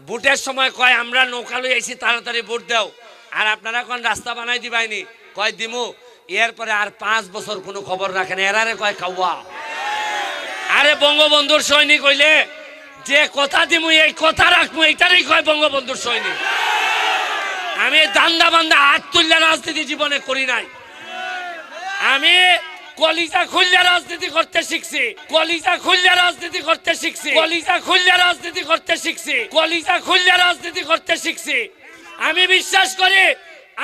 ভোটের সময় কয়, আমরা নৌকা লই আইছি, তাড়াতাড়ি ভোট দাও। আর আপনারা কোন রাস্তা বানাই দিবাইনি? কয়, দিমু। এরপরে আর পাঁচ বছর কোনো খবর রাখেন। এরারে কয় খাওয়া আরে বঙ্গবন্ধুর সৈনিক হইলে যে কথা দিমু, এই কথা রাখব এইটারই কয় বঙ্গবন্ধুর সৈনিক। আমি দান্দা বান্দা হাত তুললে রাজনীতি জীবনে করি নাই। আমি কলিজা খুললে রাজনীতি করতে শিখছি। কলিজা খুললে রাজনীতি করতে শিখছি। কলিজা খুললে রাজনীতি করতে শিখছি। কলিজা খুললে রাজনীতি করতে শিখছি। আমি বিশ্বাস করি,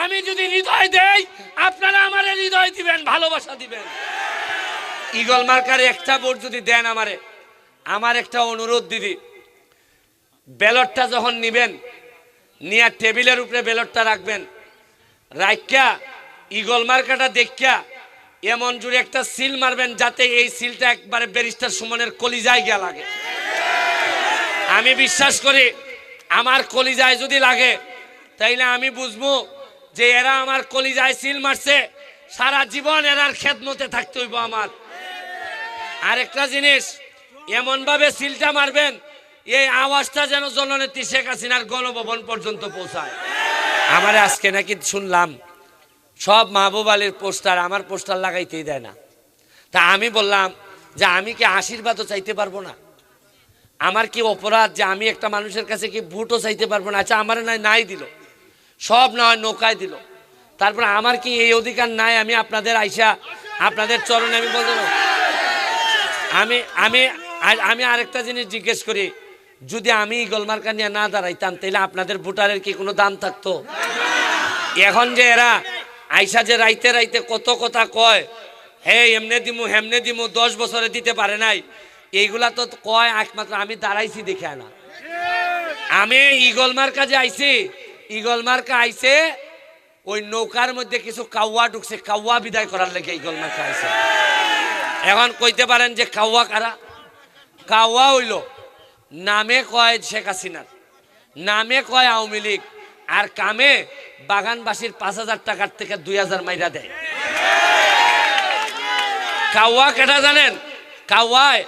আমি যদি হৃদয় দেই, আপনারা আমার হৃদয় দিবেন, ভালোবাসা দিবেন। ইগল মার্কারে একটা ভোট যদি দেন আমারে, আমার একটা অনুরোধ দিদি, ব্যালটটা যখন নিবেন, নিয়ে টেবিলের উপরে ব্যালটটা রাখবেন রাইকা ইগল মার্কাটা দেখা এমন জুড়ে একটা সিল মারবেন যাতে এই সিলটা একবারে ব্যারিস্টার সুমনের কলিজায় গিয়া লাগে। আমি বিশ্বাস করি, আমার কলিজায় যদি লাগে, তাইলে আমি বুঝব যে এরা আমার কলিজায় সিল মারছে, সারা জীবন এরার খেদমতে থাকতে হইব আমার। আরেকটা জিনিস, এমনভাবে সিলটা মারবেন, এই আওয়াজটা যেন জননেত্রী শেখ হাসিনার গণভবন পর্যন্ত পৌঁছায়। আমার আজকে নাকি শুনলাম সব মাহবুব আলীর পোস্টার আমার পোস্টার লাগাইতেই দেয় না। তা আমি বললাম যে আমি কি আশীর্বাদও চাইতে পারব না? আমার কি অপরাধ যে আমি একটা মানুষের কাছে কি ভোটও চাইতে পারব না? আচ্ছা আমার নয়, নাই দিল। সব নয়, নৌকায় দিল। তারপরে আমার কি এই অধিকার নাই? আমি আপনাদের আইসা, আপনাদের চরণে আমি বলতে? আমি আমি আমি আরেকটা জিনিস জিজ্ঞেস করি, যদি আমি গোলমার্কা নিয়ে না দাঁড়াইতাম তাহলে আপনাদের ভোটারের কি কোনো দাম থাকতো? এখন যে এরা আইসা যে রাইতে রাইতে কত কথা কয়, হে, এমনে দিমু, হেমনে দিমু, দশ বছরে দিতে পারে নাই। এইগুলা তো কয় একমাত্র আমি দাঁড়াইছি দেখে না আমি ইগল মার্কা যে আইছি ইগল মার্কা আইছে, ওই নৌকার মধ্যে কিছু কাউয়া ঢুকছে, কাউয়া বিদায় করার লেগে ইগল মার্কা আইছে। এখন কইতে পারেন যে কাউয়া কারা? কাউয়া হইল, নামে কয় শেখ হাসিনার, নামে কয় আওয়ামী লীগ, আর কামে বাগানবাসীর পাঁচ হাজার টাকার থেকে দুই হাজার মাইরা দেয়। কাওয়া কেটা জানেন? কাওয়ায়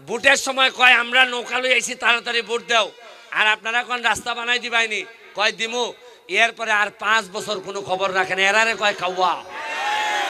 বুটের সময় কয়, আমরা নৌকা লই আইছি, তাড়াতাড়ি বুট দাও। আর আপনারা কোন রাস্তা বানাই দিবাইনি? কয়, দিমু, এরপরে আর পাঁচ বছর কোনো খবর রাখেন। এরারে কয়, কাউয়া।